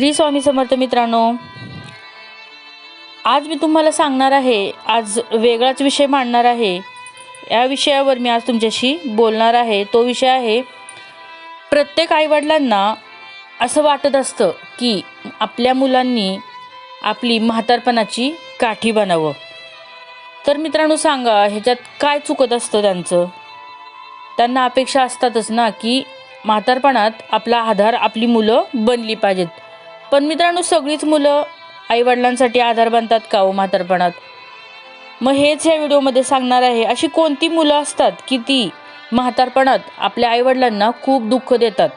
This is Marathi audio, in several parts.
श्री स्वामी समर्थ मित्रांनो आज मी तुम्हाला सांगणार आहे आज वेगळाच विषय मांडणार आहे. या विषयावर मी आज तुमच्याशी बोलणार आहे. तो विषय आहे प्रत्येक आईवडिलांना असं वाटत असतं की आपल्या मुलांनी आपली म्हातारपणाची काठी बनावं. तर मित्रांनो सांगा ह्याच्यात काय चुकत असतं त्यांचं? त्यांना अपेक्षा असतातच ना की म्हातारपणात आपला आधार आपली मुलं बनली पाहिजेत. पण मित्रांनो सगळीच मुलं आईवडिलांसाठी आधार बनतात का हो म्हातारपणात? मग हेच या व्हिडिओमध्ये सांगणार आहे अशी कोणती मुलं असतात की ती म्हातारपणात आपल्या आईवडिलांना खूप दुःख देतात?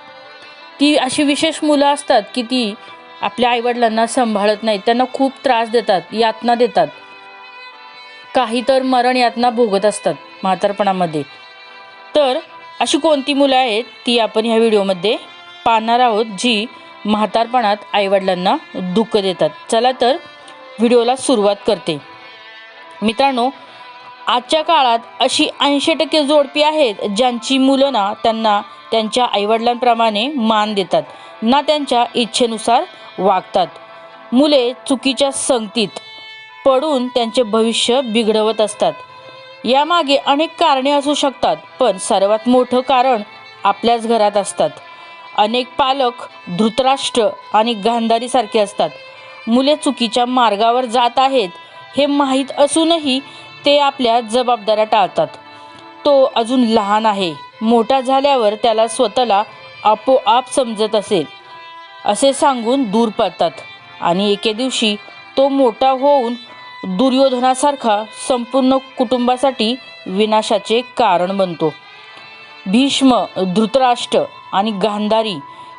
ती अशी विशेष मुलं असतात की ती आपल्या आईवडिलांना सांभाळत नाहीत त्यांना खूप त्रास देतात यातना देतात. काही तर मरण यातना भोगत असतात म्हातारपणामध्ये. तर अशी कोणती मुलं आहेत ती आपण ह्या व्हिडिओमध्ये पाहणार आहोत जी म्हातारपणात आईवडिलांना दुःख देतात. चला तर व्हिडिओला सुरुवात करते. मित्रांनो आजच्या काळात अशी ऐंशी टक्के जोडपी आहेत ज्यांची मुलं ना त्यांना त्यांच्या आईवडिलांप्रमाणे मान देतात ना त्यांच्या इच्छेनुसार वागतात. मुले चुकीच्या संगतीत पडून त्यांचे भविष्य बिघडवत असतात. यामागे अनेक कारणे असू शकतात पण सर्वात मोठं कारण आपल्याच घरात असतात. अनेक पालक धृतराष्ट्र आणि गांधारीसारखे असतात. मुले चुकीच्या मार्गावर जात आहेत हे माहीत असूनही ते आपल्या जबाबदाऱ्या टाळतात. तो अजून लहान आहे मोठा झाल्यावर त्याला स्वतःला आपोआप समजत असेल असे सांगून दूर पडतात आणि एके दिवशी तो मोठा होऊन दुर्योधनासारखा संपूर्ण कुटुंबासाठी विनाशाचे कारण बनतो. भीष्म धृतराष्ट्र आणि गांधारी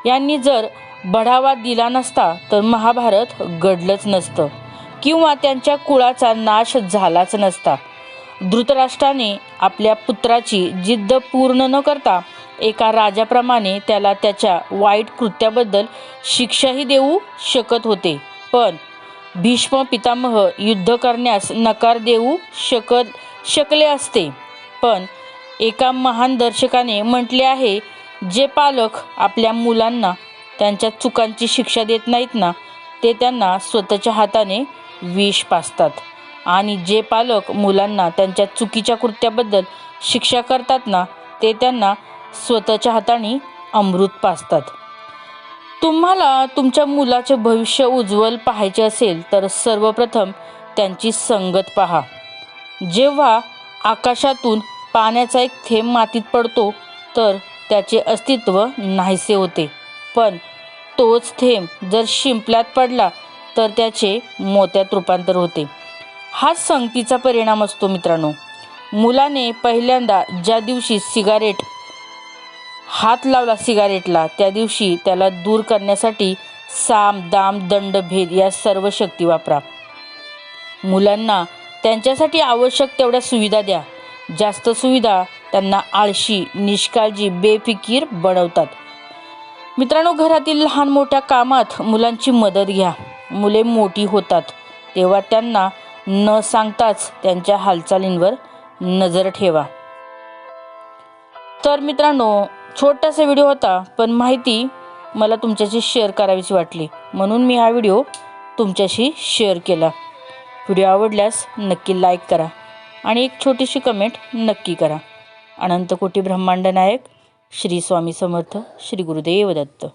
यांनी जर बढावा दिला नसता तर महाभारत घडलंच नसतं किंवा त्यांच्या कुळाचा नाश झालाच नसता. धृतराष्ट्राने आपल्या पुत्राची जिद्द पूर्ण न करता एका राजाप्रमाणे त्याला त्याच्या वाईट कृत्याबद्दल शिक्षाही देऊ शकत होते. पण भीष्म पितामह युद्ध करण्यास नकार देऊ शकत शकले असते. पण एका महान दर्शकाने म्हटले आहे जे पालक आपल्या मुलांना त्यांच्या चुकांची शिक्षा देत नाहीत ना ते त्यांना स्वतःच्या हाताने विष पाजतात. आणि जे पालक मुलांना त्यांच्या चुकीच्या कृत्याबद्दल शिक्षा करतात ना ते त्यांना स्वतःच्या हाताने अमृत पाजतात. तुम्हाला तुमच्या मुलाचे भविष्य उज्ज्वल पाहायचे असेल तर सर्वप्रथम त्यांची संगत पहा. जेव्हा आकाशातून पाण्याचा एक थेंब मातीत पडतो तर त्याचे अस्तित्व नाहीसे होते. पण तोच थेंब जर शिंपल्यात पडला तर त्याचे मोत्यात रूपांतर होते. हाच संगतीचा परिणाम असतो मित्रांनो. मुलाने पहिल्यांदा ज्या दिवशी सिगारेट हात लावला सिगारेटला त्या दिवशी त्याला दूर करण्यासाठी साम दाम दंड भेद या सर्व शक्ती वापरा. मुलांना त्यांच्यासाठी आवश्यक तेवढ्या सुविधा द्या. जास्त सुविधा त्यांना आळशी निष्काळजी बेफिकीर बनवतात. मित्रांनो घरातील लहान मोठ्या कामात मुलांची मदत घ्या. मुले मोठी होतात तेव्हा त्यांना न सांगताच त्यांच्या हालचालींवर नजर ठेवा. तर मित्रांनो छोटासा व्हिडिओ होता पण माहिती मला तुमच्याशी शेअर करावीशी वाटली. म्हणून मी हा व्हिडिओ तुमच्याशी शेअर केला. व्हिडिओ आवडल्यास नक्की लाईक करा. आणि एक छोटीशी कमेंट नक्की करा. अनंतकोटी ब्रह्मांड नायक श्री स्वामी समर्थ श्री गुरुदेव दत्त.